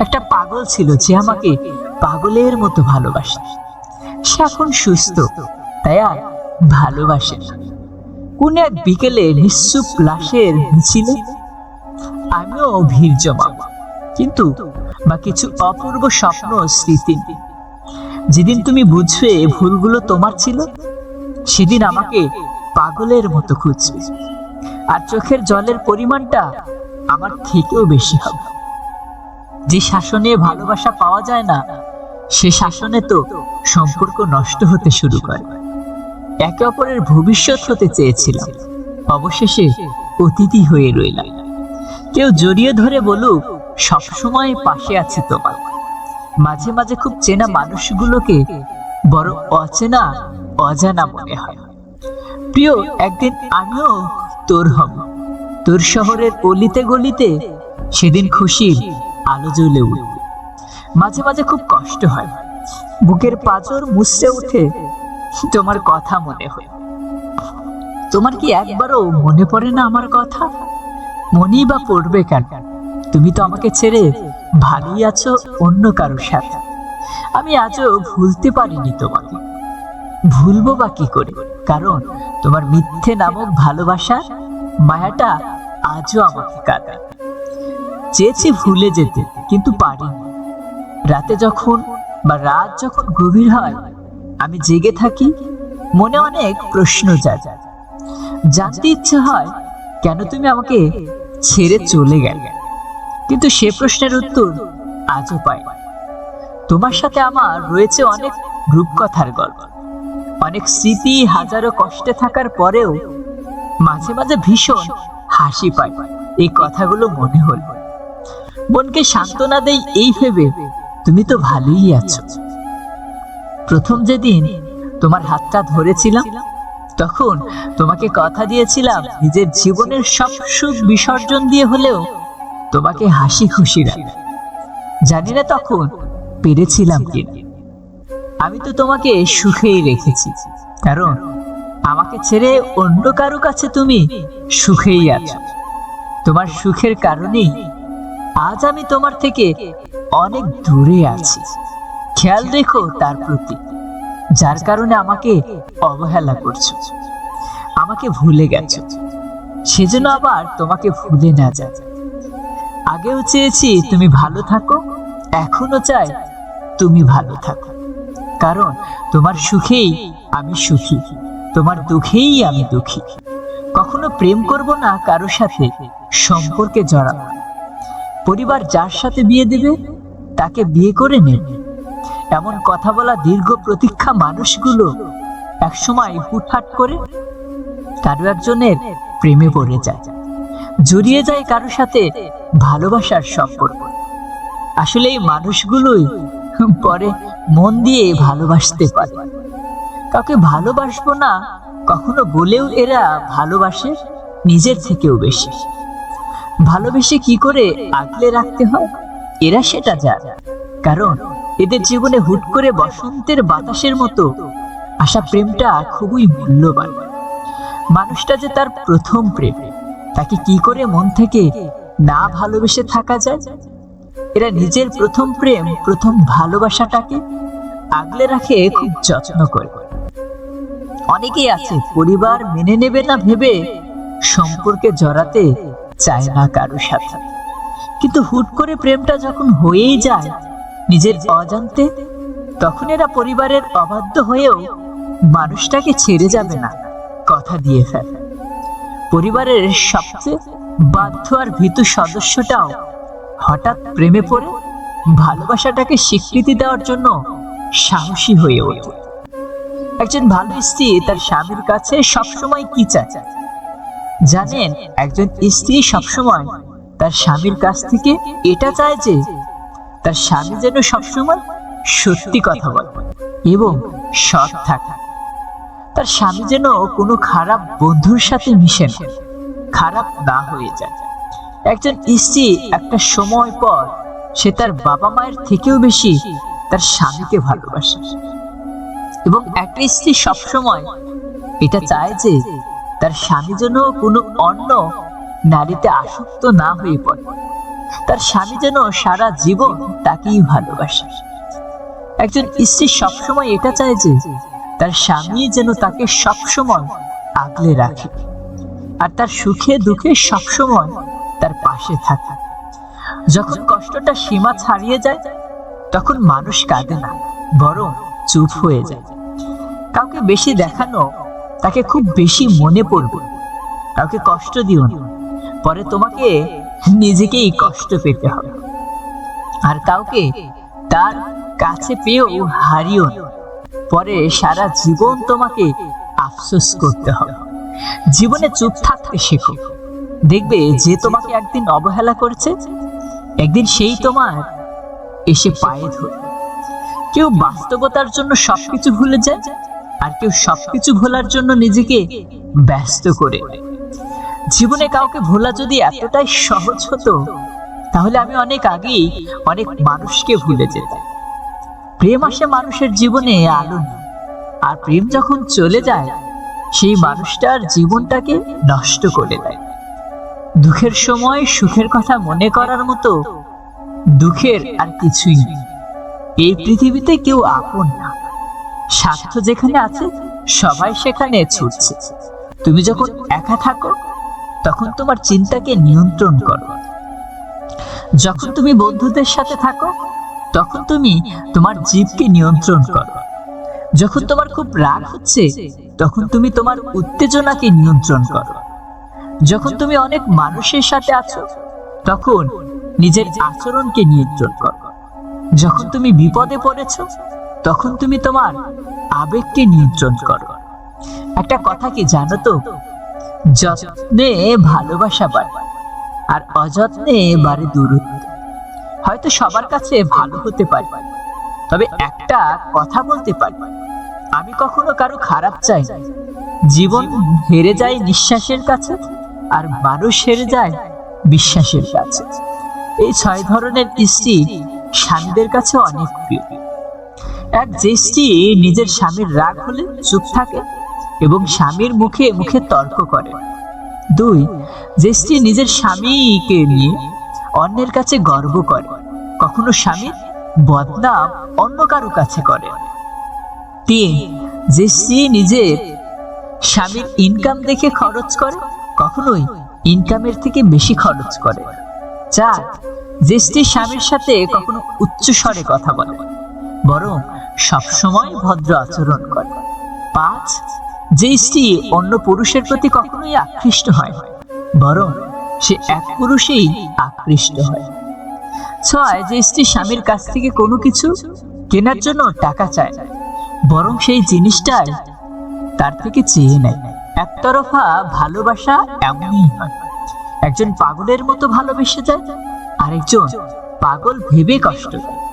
একটা পাগল ছিল যে আমাকে পাগলের মতো ভালোবাসে। সে এখন সুস্থ, তাই আর ভালোবাসে না। কোন এক বিকেলে নিশ্চুপ লাশের মিছিলে আমিও ভিড় জমাব। কিন্তু বা কিছু অপূর্ব স্বপ্ন স্মৃতি যেদিন তুমি বুঝবে ভুলগুলো তোমার ছিল, সেদিন আমাকে পাগলের মতো খুঁজবে। আর চোখের জলের পরিমাণটা আমার থেকেও বেশি হবে। যে শাসনে ভালোবাসা পাওয়া যায় না, সে শাসনে তো সম্পর্ক নষ্ট হতে শুরু করে। একে অপরের ভবিষ্যৎ হতে চেয়েছিলাম। অবশেষে অতিথি হয়ে রইলাম। কেউ জড়িয়ে ধরে বলুক, সবসময় পাশে আছি তোমার। মাঝে মাঝে খুব চেনা মানুষগুলোকে বড় অচেনা, অজানা মনে হয়। প্রিয়, একদিন আমিও তোর হব। তোর শহরের অলিতে গলিতে সেদিন খুশির আলো জ্বলে উঠবে মাঝে মাঝে খুব কষ্ট হয়। বুকের পাঁচর মুছড়ে উঠে তোমার কথা মনে হয়। তোমার কি একবারও মনে পড়ে না আমার কথা? মনেই বা পড়বে কেন? তুমি তো আমাকে ছেড়ে ভালোই আছো অন্য কারোর সাথে। আমি আজও ভুলতে পারিনি তোমাকে। ভুলবো বা কি করে? কারণ তোমার মিথ্যে নামক ভালোবাসার মায়াটা আজও আমাকে কাঁদা চেয়েছি ভুলে যেতে, কিন্তু পারিনি। রাতে যখন বা রাত যখন গভীর হয়, আমি জেগে থাকি, মনে অনেক প্রশ্ন যায় জানতে ইচ্ছে হয়, কেন তুমি আমাকে ছেড়ে চলে গেলে? কিন্তু সে প্রশ্নের উত্তর আজও পাই তোমার সাথে আমার রয়েছে অনেক রূপকথার গল্প। অনেক স্মৃতি হাজারো কষ্টে থাকার পরেও মাঝে মাঝে ভীষণ হাসি পায় এই কথাগুলো মনে হল। মনকে সান্ত্বনা দেই এই ভেবে, তুমি তো ভালোই আছো। প্রথম যেদিন তোমার হাতটা ধরেছিলাম, তখন তোমাকে কথা দিয়েছিলাম, নিজের জীবনের সব সুখ বিসর্জন দিয়ে হলেও তোমাকে হাসি খুশি রাখবে জানি না তখন পেরেছিলাম কি আমি তো তোমাকে সুখেই রেখেছি, কারণ আমাকে ছেড়ে অন্য কারও কাছে তুমি সুখেই আছো। তোমার সুখের কারণেই আজ আমি তোমার থেকে অনেক দূরে আছি। খেয়াল রেখো তার প্রতি, যার কারণে আমাকে অবহেলা করছ। আমাকে ভুলে গেছো। সেজন্য আবার তোমাকে ভুলে না যায় আগেও চেয়েছি তুমি ভালো থাকো, এখনও চাই তুমি ভালো থাকো। কারণ তোমার সুখেই আমি সুখী, তোমার দুঃখেই আমি দুঃখী। কখনো প্রেম করব না কারও সাথে, সম্পর্কে জড়াবো। পরিবার যার সাথে বিয়ে দেবে, তাকে বিয়ে করে নেবে এমন কথা বলা দীর্ঘ প্রতীক্ষা মানুষগুলো একসময় হুটহাট করে কারও একজনের প্রেমে পড়ে যায়। জড়িয়ে যায় কারও সাথে ভালোবাসার সম্পর্ক। আসলে এই মানুষগুলোই পরে মন দিয়ে ভালোবাসতে পারে। কাউকে ভালোবাসবো না, কখনো বলেও এরা ভালোবাসে নিজের থেকেও বেশি। ভালোবেসে কি করে আগলে রাখতে হয়? এরা সেটা জানে। কারণ এদের জীবনে হুট করে বসন্তের বাতাসের মতো আসা প্রেমটা খুবই মূল্যবান। মানুষটা যে তার প্রথম প্রেম, তাকে কি করে মন থেকে না ভালোবেসে থাকা যায়? এরা নিজের প্রথম প্রেম, প্রথম ভালোবাসাটাকে আগলে রাখে খুব যত্ন করে। অনেকেই আছে, পরিবার মেনে নেবে না ভেবে সম্পর্কে জড়াতে চায় না কারও সাথে। কিন্তু হুট করে প্রেমটা যখন হয়েই যায় নিজের অজান্তে, তখন এরা পরিবারের অবাধ্য হয়েও মানুষটাকে ছেড়ে যাবে না, কথা দিয়ে ফেলে। পরিবারের সবচেয়ে বাধ্য আর ভীতু সদস্যটাও হঠাৎ প্রেমে পড়ে ভালোবাসাটাকে স্বীকৃতি দেওয়ার জন্য সাহসী হয়ে ওঠে। একজন ভালো স্ত্রী তার স্বামীর কাছে সবসময় কি চায়? জানেন, একজন স্ত্রী সবসময় তার স্বামীর কাছ থেকে এটা চায় যে তার স্বামী যেন সবসময় সত্যি কথা বলে এবং সৎ থাকে। তার স্বামী যেন কোনো খারাপ বন্ধুর সাথে মিশে না, খারাপ না হয়ে যায়। একজন স্ত্রী একটা সময় পর সে তার বাবা মায়ের থেকেও বেশি তার স্বামীকে ভালোবাসে। এবং একটা স্ত্রী সবসময় এটা চায় যে তার স্বামী যেন কোনো অন্য নারীতে আসক্ত না হয়ে পড়ে। তার স্বামী যেন সারা জীবন তাকেই ভালোবাসে। একজন স্ত্রী সবসময় এটা চায় যে তার স্বামী যেন তাকে সবসময় আগলে রাখে আর তার সুখে দুঃখে সবসময় তার পাশে থাকে। যখন কষ্টটা সীমা ছাড়িয়ে যায়, তখন মানুষ কাঁদে না, বরং চুপ হয়ে যায়। কাউকে বেশি দেখানো তাকে খুব বেশি মনে পড়বে। কাউকে কষ্ট দিও না। পরে তোমাকে নিজেকেই কষ্ট পেতে হবে। আর কাউকে তার কাছে পেয়েও হারিও না। পরে সারা জীবন তোমাকে আফসোস করতে হবে। জীবনে চুপ থাকতে শেখো। দেখবে যে তোমাকে একদিন অবহেলা করেছে, একদিন সেই তোমার এসে পায়ে ধরবে। কেউ বাস্তবতার জন্য সবকিছু ভুলে যায় আর কেউ সবকিছু ভোলার জন্য নিজেকে ব্যস্ত করে। জীবনে কাউকে ভোলা যদি এতটাই সহজ হতো, তাহলে আমি অনেক আগেই অনেক মানুষকে ভুলে যেতাম। প্রেম আসে মানুষের জীবনে আলো আর প্রেম যখন চলে যায়, সেই মানুষটার জীবনটাকে নষ্ট করে দেয়। দুঃখের সময় সুখের কথা মনে করার মতো দুঃখের আর কিছুই নেই। এই পৃথিবীতে কেউ আপন না। স্বার্থ যেখানে আছে, সবাই সেখানে ছুটছে। তুমি যখন একা থাকো, তখন তোমার চিন্তাকে নিয়ন্ত্রণ করো। যখন তুমি বন্ধুদের সাথে থাকো, তখন তুমি তোমার জীবকে নিয়ন্ত্রণ করো। যখন তোমার খুব রাগ হচ্ছে, তখন তুমি তোমার উত্তেজনাকে নিয়ন্ত্রণ করো। যখন তুমি অনেক মানুষের সাথে আছো, তখন নিজের আচরণকে নিয়ন্ত্রণ করো। যখন তুমি বিপদে পড়েছো তখন তুমি তোমার আবেগকে নিয়ন্ত্রণ করো। একটা কথা কি জানো তো? যত্নে ভালোবাসা বাড়ে, আর অযত্নে বাড়ে দূরত্ব। হয়তো সবার কাছে ভালো হতে পারে, তবে একটা কথা বলতে পারি। আমি কখনো কারও খারাপ চাই। জীবন হেরে যায় নিঃশ্বাসের কাছে, আর মানুষ হেরে যায় বিশ্বাসের কাছে। এই ছয় ধরনের স্ত্রী স্বামীদের কাছে অনেক প্রিয়। এক যে নিজের স্বামীর রাগ হলে চুপ থাকে এবং স্বামীর মুখে মুখে তর্ক করে। দুই যে নিজের স্বামীকে নিয়ে অন্যের কাছে গর্ব করে। কখনো স্বামীর বদনাম অন্য কারও কাছে করে। তিন যে নিজের স্বামীর ইনকাম দেখে খরচ করে, কখনোই ইনকামের থেকে বেশি খরচ করে। চার যে স্বামীর সাথে কখনো উচ্চ স্বরে কথা বলে। বরং সবসময় ভদ্র আচরণ করে। পাঁচ, যে স্ত্রী অন্য পুরুষের প্রতি কখনোই আকৃষ্ট হয় বরং সে এক পুরুষেই আকৃষ্ট হয়। ছয়, যে স্ত্রী স্বামীর কাছ থেকে কোনো কিছু কেনার জন্য টাকা চায়, বরং সেই জিনিসটাই তার থেকে চেয়ে নেয়। একতরফা ভালোবাসা এমনই হয়। একজন পাগলের মতো ভালোবেসে যায়, আরেকজন পাগল ভেবে কষ্ট পায়